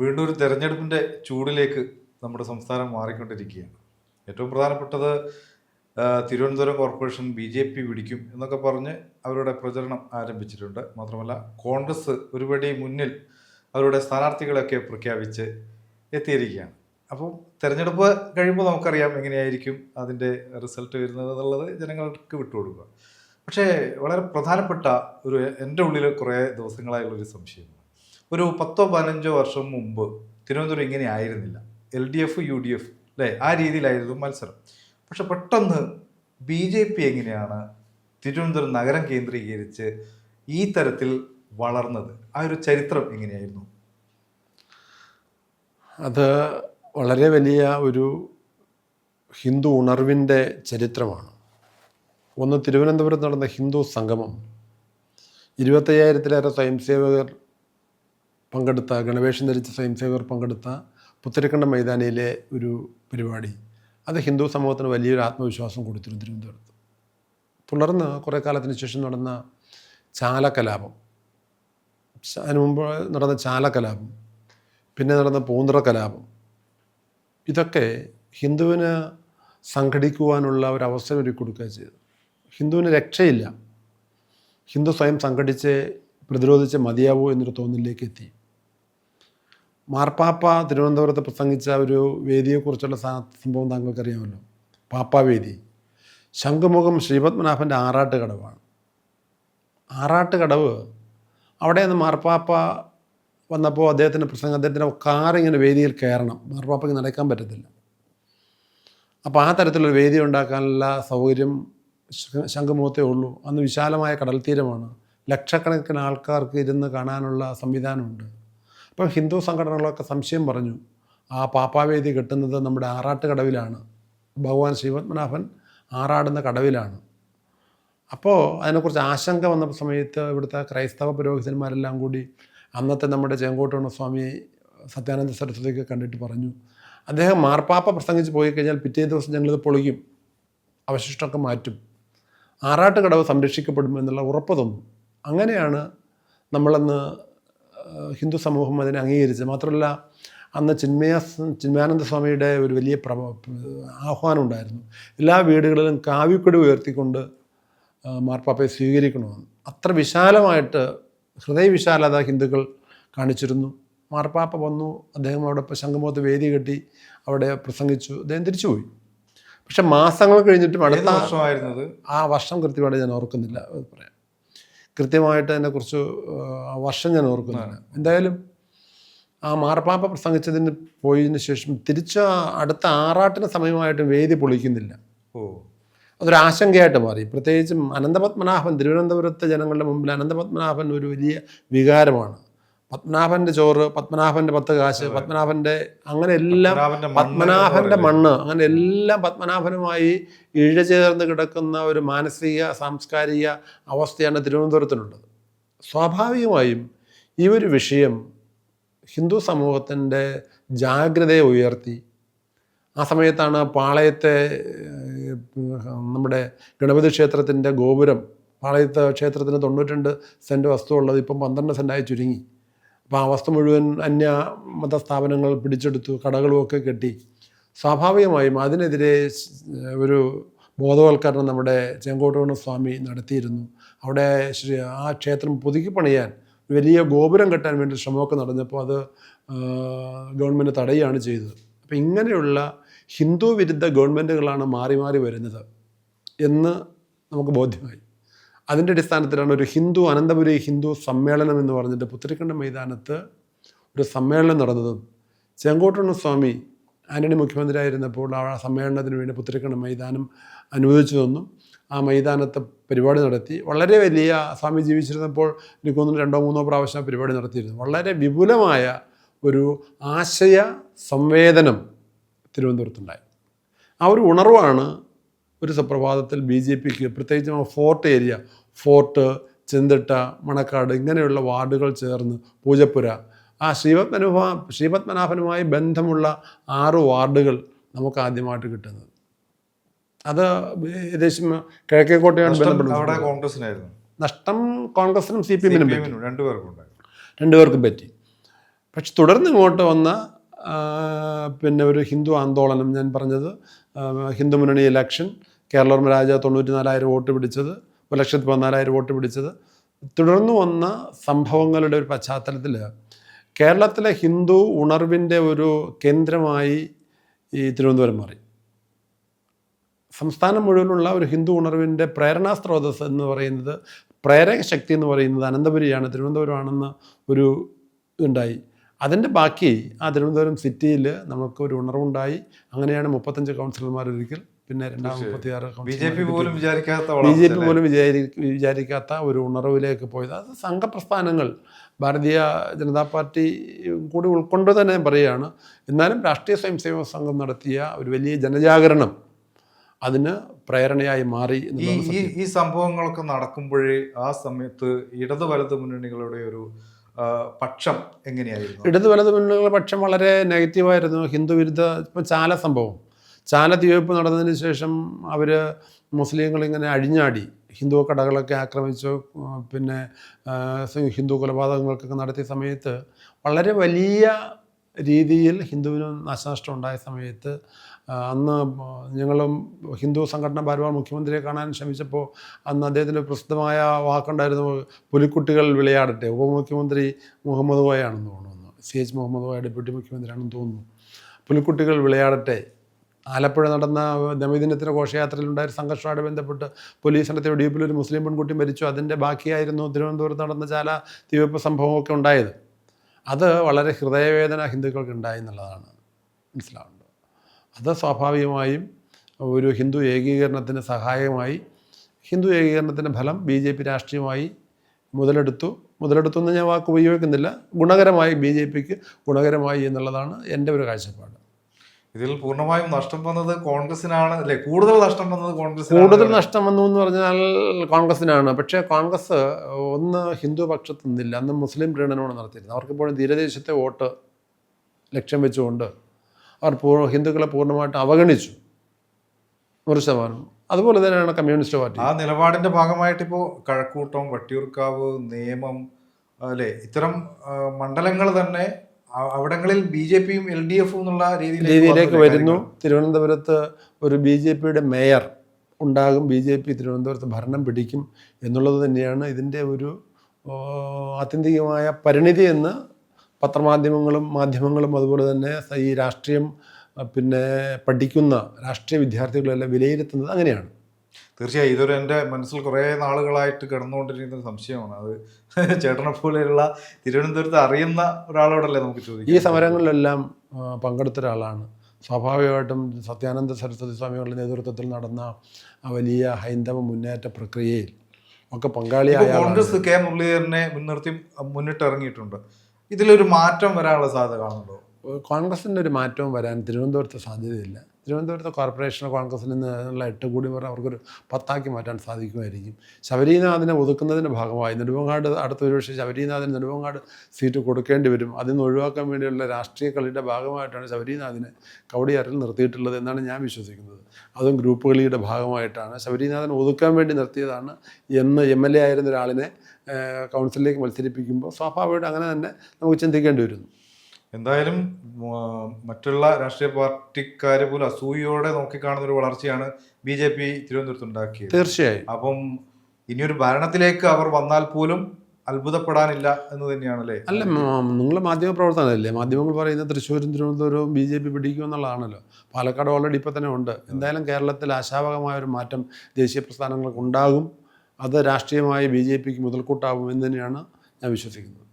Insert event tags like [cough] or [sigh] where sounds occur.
വീണ്ടും ഒരു തെരഞ്ഞെടുപ്പിന്റെ ചൂടിലേക്ക് നമ്മുടെ സംസ്ഥാനം മാറിക്കൊണ്ടിരിക്കുകയാണ്. ഏറ്റവും പ്രധാനപ്പെട്ടത് Thiruvananthapuram corporation B J P പിടിക്കും എന്നൊക്കെ പറഞ്ഞ് അവരുടെ പ്രചരണം ആരംഭിച്ചിട്ടുണ്ട്. മാത്രമല്ല കോൺഗ്രസ് ഒരുപടി മുന്നിൽ അവരുടെ സ്ഥാനാർത്ഥികളെയൊക്കെ പ്രഖ്യാപിച്ച് എത്തിയിരിക്കുകയാണ്. അപ്പം തിരഞ്ഞെടുപ്പ് കഴിയുമ്പോൾ നമുക്കറിയാം എങ്ങനെയായിരിക്കും അതിന്റെ റിസൾട്ട് വരുന്നത് എന്നുള്ളത് ജനങ്ങൾക്ക് വിട്ടുകൊടുക്കുക. പക്ഷേ വളരെ പ്രധാനപ്പെട്ട ഒരു എന്റെ ഉള്ളിൽ കുറേ ദിവസങ്ങളായുള്ളൊരു സംശയമാണ്. ഒരു പത്തോ പതിനഞ്ചോ വർഷം മുമ്പ് തിരുവനന്തപുരം ഇങ്ങനെ ആയിരുന്നില്ല. L D F U D F അല്ലേ ആ രീതിയിലായിരുന്നു മത്സരം. പക്ഷെ പെട്ടെന്ന് ബി ജെ പി എങ്ങനെയാണ് തിരുവനന്തപുരം നഗരം കേന്ദ്രീകരിച്ച് ഈ തരത്തിൽ വളർന്നത്? ആ ഒരു ചരിത്രം എങ്ങനെയായിരുന്നു? അത് വളരെ വലിയ ഒരു ഹിന്ദു ഉണർവിന്റെ ചരിത്രമാണ്. ഒന്ന് തിരുവനന്തപുരത്ത് നടന്ന ഹിന്ദു സംഗമം. ഇരുപത്തയ്യായിരത്തിലേറെ സ്വയംസേവകർ പങ്കെടുത്ത ഗണവേഷം ധരിച്ച സ്വയംസേവകർ പങ്കെടുത്ത പുത്തരിക്കണ്ട മൈതാനിയിലെ ഒരു പരിപാടി. അത് ഹിന്ദു സമൂഹത്തിന് വലിയൊരു ആത്മവിശ്വാസം കൊടുത്തിരുന്നു തിരുവനന്തപുരത്ത്. തുടർന്ന് കുറേ കാലത്തിന് ശേഷം നടന്ന ചാലകലാപം. അതിനു മുമ്പ് നടന്ന ചാലകലാപം പിന്നെ നടന്ന പൂന്തറ കലാപം ഇതൊക്കെ ഹിന്ദുവിന് സംഘടിക്കുവാനുള്ള ഒരു അവസരം ഒരുക്കി കൊടുക്കുക ചെയ്തു. ഹിന്ദുവിന് രക്ഷയില്ല. ഹിന്ദു സ്വയം സംഘടിച്ച് പ്രതിരോധിച്ച് മതിയാവൂ എന്നൊരു തോന്നലിലേക്ക് എത്തി. മാർപ്പാപ്പ തിരുവനന്തപുരത്ത് പ്രസംഗിച്ച ഒരു വേദിയെക്കുറിച്ചുള്ള സംഭവം താങ്കൾക്കറിയാമല്ലോ. പാപ്പാവേദി ശംഖുമുഖം ശ്രീപത്മനാഭന്റെ ആറാട്ട് കടവാണ് ആറാട്ട് കടവ് അവിടെ നിന്ന് മാർപ്പാപ്പ വന്നപ്പോൾ അദ്ദേഹത്തിന്റെ പ്രസംഗം അദ്ദേഹത്തിന്റെ കാറിങ്ങനെ വേദിയിൽ കയറണം. മാർപ്പാപ്പയ്ക്ക് നടക്കാൻ പറ്റത്തില്ല. അപ്പോൾ ആ തരത്തിലൊരു വേദി ഉണ്ടാക്കാനുള്ള സൗകര്യം ശംഖുമുഖത്തേ ഉള്ളൂ. അന്ന് വിശാലമായ കടൽ തീരമാണ് ലക്ഷക്കണക്കിന് ആൾക്കാർക്ക് ഇരുന്ന് കാണാനുള്ള സംവിധാനമുണ്ട്. അപ്പോൾ ഹിന്ദു സംഘടനകളൊക്കെ സംശയം പറഞ്ഞു ആ പാപ്പാവേദി കെട്ടുന്നത് നമ്മുടെ ആറാട്ട് കടവിലാണ്. ഭഗവാൻ ശ്രീപത്മനാഭൻ ആറാടുന്ന കടവിലാണ്. അപ്പോൾ അതിനെക്കുറിച്ച് ആശങ്ക വന്ന സമയത്ത് ഇവിടുത്തെ ക്രൈസ്തവ പുരോഹിതന്മാരെല്ലാം കൂടി അന്നത്തെ നമ്മുടെ ചെങ്കോട്ടോണ സ്വാമി സത്യാനന്ദ സരസ്വതിക്ക് കണ്ടിട്ട് പറഞ്ഞു അദ്ദേഹം മാർപ്പാപ്പ പ്രസംഗിച്ച് പോയി കഴിഞ്ഞാൽ പിറ്റേ ദിവസം ഞങ്ങളിത് പൊളിക്കും അവശിഷ്ടമൊക്കെ മാറ്റും ആറാട്ട് കടവ് സംരക്ഷിക്കപ്പെടും എന്നുള്ള ഉറപ്പ് തന്നു. അങ്ങനെയാണ് നമ്മളന്ന് ഹിന്ദു സമൂഹം അതിനെ അംഗീകരിച്ചത്. മാത്രമല്ല അന്ന് ചിന്മയ ചിന്മയാനന്ദ സ്വാമിയുടെ ഒരു വലിയ പ്രഭ ആഹ്വാനം ഉണ്ടായിരുന്നു. എല്ലാ വീടുകളിലും കാവ്യക്കൊടി ഉയർത്തിക്കൊണ്ട് മാർപ്പാപ്പയെ സ്വീകരിക്കണമെന്ന്. അത്ര വിശാലമായിട്ട് ഹൃദയവിശാലത ഹിന്ദുക്കൾ കാണിച്ചിരുന്നു. മാർപ്പാപ്പ വന്നു അദ്ദേഹം അവിടെ ശംഖുമുഖത്ത് വേദി കെട്ടി അവിടെ പ്രസംഗിച്ചു. അദ്ദേഹം തിരിച്ചുപോയി. പക്ഷെ മാസങ്ങൾ കഴിഞ്ഞിട്ടും അടുത്ത വർഷമായിരുന്നത്? ആ വർഷം കൃത്യമായിട്ട് ഞാൻ ഓർക്കുന്നില്ല പറയാം. കൃത്യമായിട്ട് അതിനെക്കുറിച്ച് വർഷം ഞാൻ ഓർക്കുന്നില്ല എന്തായാലും ആ മാർപ്പാപ്പ പ്രസംഗിച്ചതിന് പോയതിന് ശേഷം തിരിച്ച് അടുത്ത ആറാട്ടിന് സമയമായിട്ട് വേദി പൊളിക്കുന്നില്ല. ഓ. അതൊരു ആശങ്കയായിട്ട് മാറി. പ്രത്യേകിച്ചും അനന്തപത്മനാഭൻ തിരുവനന്തപുരത്തെ ജനങ്ങളുടെ മുമ്പിൽ അനന്തപത്മനാഭൻ ഒരു വലിയ വികാരമാണ്. പത്മനാഭന്റെ ചോറ് പത്മനാഭന്റെ പത്ത് കാശ് പത്മനാഭന്റെ അങ്ങനെ എല്ലാം പത്മനാഭന്റെ മണ്ണ് അങ്ങനെ എല്ലാം പത്മനാഭനുമായി ഇഴചേർന്ന് കിടക്കുന്ന ഒരു മാനസിക സാംസ്കാരിക അവസ്ഥയാണ് തിരുവനന്തപുരത്തിനുള്ളത്. സ്വാഭാവികമായും ഈ ഒരു വിഷയം ഹിന്ദു സമൂഹത്തിന്റെ ജാഗ്രതയെ ഉയർത്തി. ആ സമയത്താണ് പാളയത്തെ നമ്മുടെ ഗണപതി ക്ഷേത്രത്തിന്റെ ഗോപുരം പാളയത്തെ ക്ഷേത്രത്തിന് തൊണ്ണൂറ്റി രണ്ട് സെന്റ് വസ്തു ഉള്ളത് ഇപ്പം പന്ത്രണ്ട് സെന്റായി ചുരുങ്ങി. അപ്പോൾ ആ വസ്തു മുഴുവൻ അന്യ മതസ്ഥാപനങ്ങൾ പിടിച്ചെടുത്തു കടകളുമൊക്കെ കെട്ടി. സ്വാഭാവികമായും അതിനെതിരെ ഒരു ബോധവൽക്കരണം നമ്മുടെ ചെങ്കോട്ടോണ സ്വാമി നടത്തിയിരുന്നു. അവിടെ ശ്രീ ആ ക്ഷേത്രം പുതുക്കി പണിയാൻ വലിയ ഗോപുരം കെട്ടാൻ വേണ്ടി ശ്രമമൊക്കെ നടന്നപ്പോൾ അത് ഗവൺമെന്റ് തടയുകയാണ് ചെയ്തത്. അപ്പോൾ ഇങ്ങനെയുള്ള ഹിന്ദു വിരുദ്ധ ഗവൺമെന്റുകളാണ് മാറി മാറി വരുന്നത് എന്ന് നമുക്ക് ബോധ്യമായി. അതിന്റെ അടിസ്ഥാനത്തിലാണ് ഒരു ഹിന്ദു അനന്തപുരി ഹിന്ദു സമ്മേളനം എന്ന് പറഞ്ഞിട്ട് പുത്തരിക്കണ്ട മൈതാനത്ത് ഒരു സമ്മേളനം നടന്നതും. ചെങ്കോട്ടണ്ണ സ്വാമി ആന്റണി മുഖ്യമന്ത്രിയായിരുന്നപ്പോൾ ആ സമ്മേളനത്തിന് വേണ്ടി പുത്തരിക്കണ്ട മൈതാനം അനുവദിച്ചു തന്നു. ആ മൈതാനത്ത് പരിപാടി നടത്തി. വളരെ വലിയ സ്വാമി ജീവിച്ചിരുന്നപ്പോൾ എനിക്ക് തോന്നുന്നു രണ്ടോ മൂന്നോ പ്രാവശ്യം പരിപാടി നടത്തിയിരുന്നു. വളരെ വിപുലമായ ഒരു ആശയ സംവേദനം തിരുവനന്തപുരത്തുണ്ടായി. ആ ഒരു ഉണർവാണ് ഒരു സുപ്രഭാതത്തിൽ ബി ജെ പിക്ക് പ്രത്യേകിച്ചും fort area fort Chenthitta Manacaud ഇങ്ങനെയുള്ള വാർഡുകൾ ചേർന്ന് പൂജപ്പുര. ആ ശ്രീപത്മനുഭ ശ്രീപത്മനാഭനുമായി ബന്ധമുള്ള ആറ് വാർഡുകൾ നമുക്ക് ആദ്യമായിട്ട് കിട്ടുന്നത്. അത് ഏകദേശം കിഴക്കേക്കോട്ടയാണ് ബന്ധപ്പെടുന്നത്. നഷ്ടം കോൺഗ്രസിനും സി പി എമ്മിനും രണ്ടുപേർക്കും പറ്റി. പക്ഷെ തുടർന്ന് ഇങ്ങോട്ട് വന്ന പിന്നെ ഒരു ഹിന്ദു ആന്തോളനം ഞാൻ പറഞ്ഞത് ഹിന്ദു മുന്നണി ഇലക്ഷൻ കേരള രാജ തൊണ്ണൂറ്റി നാലായിരം വോട്ട് പിടിച്ചത് ഒരു ലക്ഷത്തി പതിനാലായിരം വോട്ട് പിടിച്ചത്. തുടർന്നു വന്ന സംഭവങ്ങളുടെ ഒരു പശ്ചാത്തലത്തിൽ കേരളത്തിലെ ഹിന്ദു ഉണർവിന്റെ ഒരു കേന്ദ്രമായി ഈ തിരുവനന്തപുരം മാറി. സംസ്ഥാനം മുഴുവനുള്ള ഒരു ഹിന്ദു ഉണർവിന്റെ പ്രേരണാ സ്രോതസ് എന്ന് പറയുന്നത് പ്രേരക ശക്തി എന്ന് പറയുന്നത് അനന്തപുരിയാണ്. തിരുവനന്തപുരമാണെന്ന് ഒരു ഉണ്ടായി അതിന്റെ ബാക്കി ആ തിരുവനന്തപുരം സിറ്റിയിൽ നമുക്ക് ഒരു ഉണർവുണ്ടായി. അങ്ങനെയാണ് മുപ്പത്തഞ്ച് കൗൺസിലർമാർ ഒരിക്കൽ പിന്നെ രണ്ടാം ബി ജെ പി പോലും വിചാരിക്കാത്ത ബി ജെ പി പോലും വിചാരി വിചാരിക്കാത്ത ഒരു ഉണർവിലേക്ക് പോയത്. അത് സംഘപ്രസ്ഥാനങ്ങൾ ഭാരതീയ ജനതാ പാർട്ടി കൂടി ഉൾക്കൊണ്ട് തന്നെ പറയുകയാണ്. എന്നാലും രാഷ്ട്രീയ സ്വയംസേവക സംഘം നടത്തിയ ഒരു വലിയ ജനജാഗരണം അതിന് പ്രേരണയായി മാറി ഈ ഈ സംഭവങ്ങളൊക്കെ നടക്കുമ്പോഴേ ആ സമയത്ത് ഇടതു വലത് മുന്നണികളുടെ ഒരു പക്ഷം എങ്ങനെയായിരുന്നു? ഇടതു വലത് മുന്നണികളുടെ പക്ഷം വളരെ നെഗറ്റീവായിരുന്നു ഹിന്ദു വിരുദ്ധ ഇപ്പം ചാല സംഭവം. ചാല തീവെപ്പ് നടന്നതിന് ശേഷം അവർ മുസ്ലിങ്ങൾ ഇങ്ങനെ അഴിഞ്ഞാടി. ഹിന്ദു കടകളൊക്കെ ആക്രമിച്ചു പിന്നെ ഹിന്ദു കൊലപാതകങ്ങൾക്കൊക്കെ നടത്തിയ സമയത്ത് വളരെ വലിയ രീതിയിൽ ഹിന്ദുവിന് നാശനഷ്ടം ഉണ്ടായ സമയത്ത് അന്ന് ഞങ്ങളും ഹിന്ദു സംഘടന ഭാരവാഹ മുഖ്യമന്ത്രിയെ കാണാൻ ശ്രമിച്ചപ്പോൾ അന്ന് അദ്ദേഹത്തിന്റെ പ്രസിദ്ധമായ വാക്കുണ്ടായിരുന്നു പുലിക്കുട്ടികൾ വിളയാടട്ടെ ഉപമുഖ്യമന്ത്രി മുഹമ്മദ് കോയാണെന്ന് തോന്നുന്നു. C H Muhammad Koya deputy മുഖ്യമന്ത്രിയാണെന്ന് തോന്നുന്നു. പുലിക്കുട്ടികൾ വിളയാടട്ടെ ആലപ്പുഴ നടന്ന നബിദിനത്തിന്റെ ഘോഷയാത്രയിലുണ്ടായ ഒരു സംഘർഷമായിട്ട് ബന്ധപ്പെട്ട് പോലീസ് നടത്തിയ വെടിവെപ്പിൽ ഒരു മുസ്ലിം പെൺകുട്ടി മരിച്ചു. അതിന്റെ ബാക്കിയായിരുന്നു തിരുവനന്തപുരത്ത് നടന്ന ചാല തീവെപ്പ് സംഭവമൊക്കെ ഉണ്ടായത്. അത് വളരെ ഹൃദയവേദന ഹിന്ദുക്കൾക്ക് ഉണ്ടായി എന്നുള്ളതാണ്. മനസ്സിലാവുന്നത് അത് സ്വാഭാവികമായും ഒരു ഹിന്ദു ഏകീകരണത്തിന് സഹായകമായി ഹിന്ദു ഏകീകരണത്തിന്റെ ഫലം ബി ജെ പി രാഷ്ട്രീയമായി മുതലെടുത്തു. മുതലെടുത്തു എന്ന് ഞാൻ വാക്ക് ഉപയോഗിക്കുന്നില്ല. ഗുണകരമായി ബി ജെ പിക്ക് ഗുണകരമായി എന്നുള്ളതാണ് എന്റെ ഒരു കാഴ്ചപ്പാട്. ഇതിൽ പൂർണമായും നഷ്ടം വന്നത് കോൺഗ്രസിനാണ് അല്ലെ കൂടുതൽ നഷ്ടം വന്നത് കോൺഗ്രസ് കൂടുതൽ നഷ്ടം വന്നു എന്ന് പറഞ്ഞാൽ കോൺഗ്രസിനാണ് പക്ഷേ കോൺഗ്രസ് ഒന്ന് ഹിന്ദു പക്ഷത്ത് നിന്നില്ല. അന്ന് മുസ്ലിം പ്രീണനമാണ് നടത്തിയിരുന്നത് അവർക്കിപ്പോഴും തീരദേശത്തെ വോട്ട് ലക്ഷ്യം വെച്ചുകൊണ്ട് അവർ ഹിന്ദുക്കളെ പൂർണമായിട്ട് അവഗണിച്ചു. നൂറ് ശതമാനം. അതുപോലെ തന്നെയാണ് കമ്മ്യൂണിസ്റ്റ് പാർട്ടി. ആ നിലപാടിന്റെ ഭാഗമായിട്ട് ഇപ്പോൾ കഴക്കൂട്ടം വട്ടിയൂർക്കാവ് നിയമം അല്ലെ ഇത്തരം മണ്ഡലങ്ങൾ തന്നെ അവിടങ്ങളിൽ ബി ജെ പിയും എൽ ഡി എഫും എന്നുള്ള രീതിയിലേക്ക് വരുന്നു? തിരുവനന്തപുരത്ത് ഒരു ബി ജെ പിയുടെ മേയർ ഉണ്ടാകും. ബി ജെ പി തിരുവനന്തപുരത്ത് ഭരണം പിടിക്കും എന്നുള്ളത് തന്നെയാണ് ഇതിന്റെ ഒരു ആത്യന്തികമായ പരിണിതി എന്ന് പത്രമാധ്യമങ്ങളും മാധ്യമങ്ങളും അതുപോലെ തന്നെ ഈ രാഷ്ട്രീയം പിന്നെ പഠിക്കുന്ന രാഷ്ട്രീയ വിദ്യാർത്ഥികളെല്ലാം വിലയിരുത്തുന്നത് അങ്ങനെയാണ്. തീർച്ചയായും ഇതൊരു എന്റെ മനസ്സിൽ കുറേ നാളുകളായിട്ട് കിടന്നുകൊണ്ടിരിക്കുന്ന ഒരു സംശയമാണ്. അത് [laughs] ചേട്ടനെ പോലെയുള്ള തിരുവനന്തപുരത്ത് അറിയുന്ന ഒരാളോടല്ലേ നമുക്ക് ചോദിക്കാം. ഈ സമരങ്ങളിലെല്ലാം പങ്കെടുത്ത ഒരാളാണ്. സ്വാഭാവികമായിട്ടും സത്യാനന്ദ സരസ്വതി സ്വാമികളുടെ നേതൃത്വത്തിൽ നടന്ന ആ വലിയ ഹൈന്ദവ മുന്നേറ്റ പ്രക്രിയയിൽ ഒക്കെ പങ്കാളിയായ കോൺഗ്രസ് കെ മുരളീധരനെ മുൻനിർത്തി മുന്നിട്ട് ഇറങ്ങിയിട്ടുണ്ട് ഇതിലൊരു മാറ്റം വരാനുള്ള സാധ്യത കാണുന്നുണ്ടോ? കോൺഗ്രസിന്റെ ഒരു മാറ്റവും വരാൻ തിരുവനന്തപുരത്ത് സാധ്യതയില്ല. തിരുവനന്തപുരത്ത് കോർപ്പറേഷൻ കോൺഗ്രസിൽ നിന്നുള്ള എട്ട് കൂടി പറഞ്ഞാൽ അവർക്കൊരു പത്താക്കി മാറ്റാൻ സാധിക്കുമായിരിക്കും. ശബരിനാഥിനെ ഒതുക്കുന്നതിന്റെ ഭാഗമായി നെടുമങ്ങാട് അടുത്ത ഒരു പക്ഷേ ശബരിനാഥിന് നെടുമങ്ങാട് സീറ്റ് കൊടുക്കേണ്ടി വരും. അതിൽ നിന്ന് ഒഴിവാക്കാൻ വേണ്ടിയുള്ള രാഷ്ട്രീയ കളിയുടെ ഭാഗമായിട്ടാണ് ശബരിനാഥിനെ കവടിയാറിൽ നിർത്തിയിട്ടുള്ളത് എന്നാണ് ഞാൻ വിശ്വസിക്കുന്നത്. അതും ഗ്രൂപ്പ് കളിയുടെ ഭാഗമായിട്ടാണ്. ശബരിനാഥനെ ഒതുക്കാൻ വേണ്ടി നിർത്തിയതാണ് എന്ന് എം എൽ എ ആയിരുന്ന ഒരാളിനെ കൗൺസിലിലേക്ക് മത്സരിപ്പിക്കുമ്പോൾ സ്വാഭാവികമായിട്ട് അങ്ങനെ തന്നെ നമുക്ക് ചിന്തിക്കേണ്ടി വരുന്നു. എന്തായാലും മറ്റുള്ള രാഷ്ട്രീയ പാർട്ടിക്കാരെ പോലും അസൂയോടെ നോക്കിക്കാണുന്ന ഒരു വളർച്ചയാണ് ബി ജെ പി തിരുവനന്തപുരത്ത് ഉണ്ടാക്കിയത്. തീർച്ചയായും. അപ്പം ഇനിയൊരു ഭരണത്തിലേക്ക് അവർ വന്നാൽ പോലും അത്ഭുതപ്പെടാനില്ല എന്ന് തന്നെയാണ് അല്ലേ അല്ല നിങ്ങൾ മാധ്യമ പ്രവർത്തനമല്ലേ മാധ്യമങ്ങൾ പറയുന്നത് തൃശ്ശൂരും തിരുവനന്തപുരവും ബി ജെ പി പിടിക്കും എന്നുള്ളതാണല്ലോ. പാലക്കാട് ഓൾറെഡി ഇപ്പം തന്നെ ഉണ്ട്. എന്തായാലും കേരളത്തിൽ ആശാവകമായ ഒരു മാറ്റം ദേശീയ പ്രസ്ഥാനങ്ങൾക്ക് ഉണ്ടാകും. അത് രാഷ്ട്രീയമായി ബി ജെ പിക്ക് മുതൽക്കൂട്ടാകും എന്ന് തന്നെയാണ് ഞാൻ വിശ്വസിക്കുന്നത്.